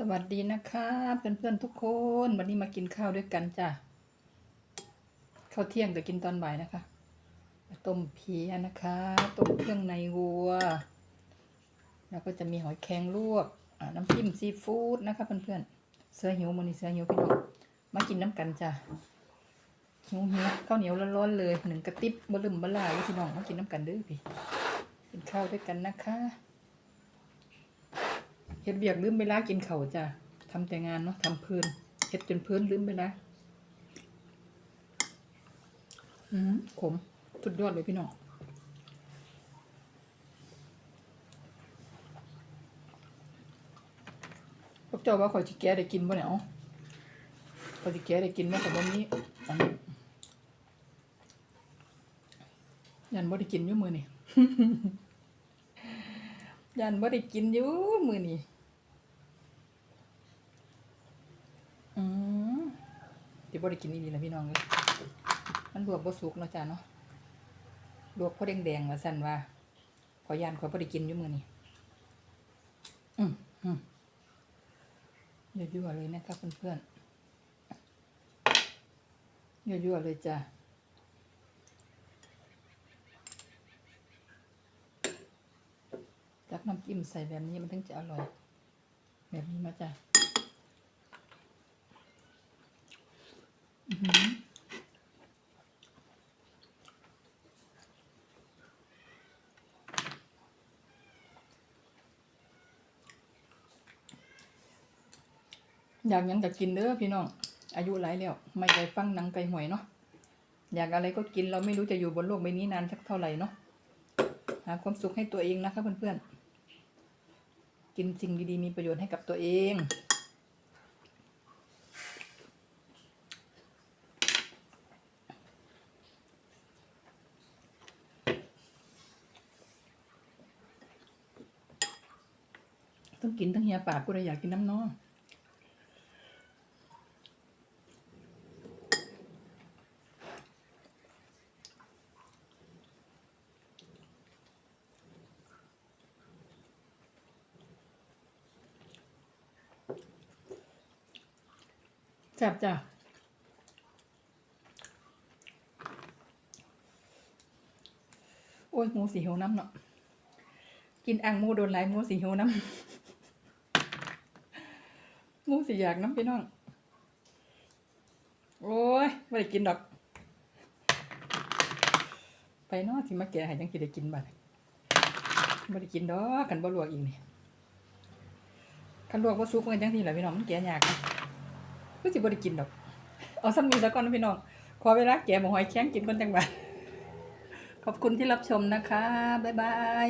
สวัสดีนะคะเพื่อนๆทุกคนวันนี้มากินข้าวด้วยกันจ้ะข้าวเที่ยงแต่กินตอนบ่ายนะคะต้มเพียนะคะต้มเครื่องในวัว แล้วก็จะมีหอยแครงลวกน้ำจิ้มซีฟู้ดนะคะเพื่อนๆเสือหิวมันนี่เสือหิวพี่น้องมากินน้ำกันจ้ะหิวหิวข้าวเหนียวร้อนๆเลยหนึ่งกระติบบะลึมบะลาพี่น้องมากินน้ำกันเด้อพี่กินข้าวด้วยกันนะคะ เฮ็ดเวียกลืมเวลากินเข้าจ้ะทำแต่งานเนาะทำเพลินเฮ็ดจนเพลินลืมเวลาอืมขม สุดยอดเลยพี่น้องพวกเจ้าว่าข่อยสิแก่ได้กินบ่เนี่ยอ้าข่อยสิแก่ได้กินบ่แต่บ่มีอันนี้ยันบ่ได้กินอยู่มื้อนี่ยันบ่ได้กินอยู่มื้อนี้อืมสิ บ่ได้กินอีหลีล่ะพี่น้องเอ้ยมันลวกบ่สุกเนาะจ้ะเนาะลวกพอแดงๆว่าซั่นว่า ขอยยันขอยบ่ได้กินอยู่มื้อนี้อืมอืมยั่วๆเลยนะครับเพื่อนๆยั่วๆเลยจ้ะจักน้ำจิ้มใส่แบบนี้มันถึงจะอร่อย แบบนี้มาจ้ะ อยากยังก็กินเด้อพี่น้อง อายุหลายแล้ว ไม่ไกลฟังหนังไกลหวยเนาะอยากอะไรก็กินเราไม่รู้จะอยู่บนโลกใบนี้นานสักเท่าไหร่เนาะหาความสุขให้ตัวเองนะคะเพื่อนๆกินสิ่งดีๆมีประโยชน์ให้กับตัวเอง ต้องกินทั้งเฮียปากกูเลยอยากกินน้ำน้องแซ่บจ้ะโอ้ยหมูสีหิวน้ำเนาะกินอ่างหมูโดนไหลายหมูสีหิวน้ำ มูสีอยากน้ำพี่น้อง โอ้ยไม่ได้กินดอก ไปนาะที่มาแก่ห้ยังกินได้กินบัดไม่ได้กินดอกกันบ่ลวกอีกนี่คันลวกบ่สุกมันจังซี่แหละพี่น้องมันแก่ยากก็สิบ่ได้กินดอก เอาซ้ำนี้ซะก่อนนะพี่น้อง ขอเวลาแก่หมูหอยแข็งกินก่อนจังบัดขอบคุณที่รับชมนะคะ บ๊ายบาย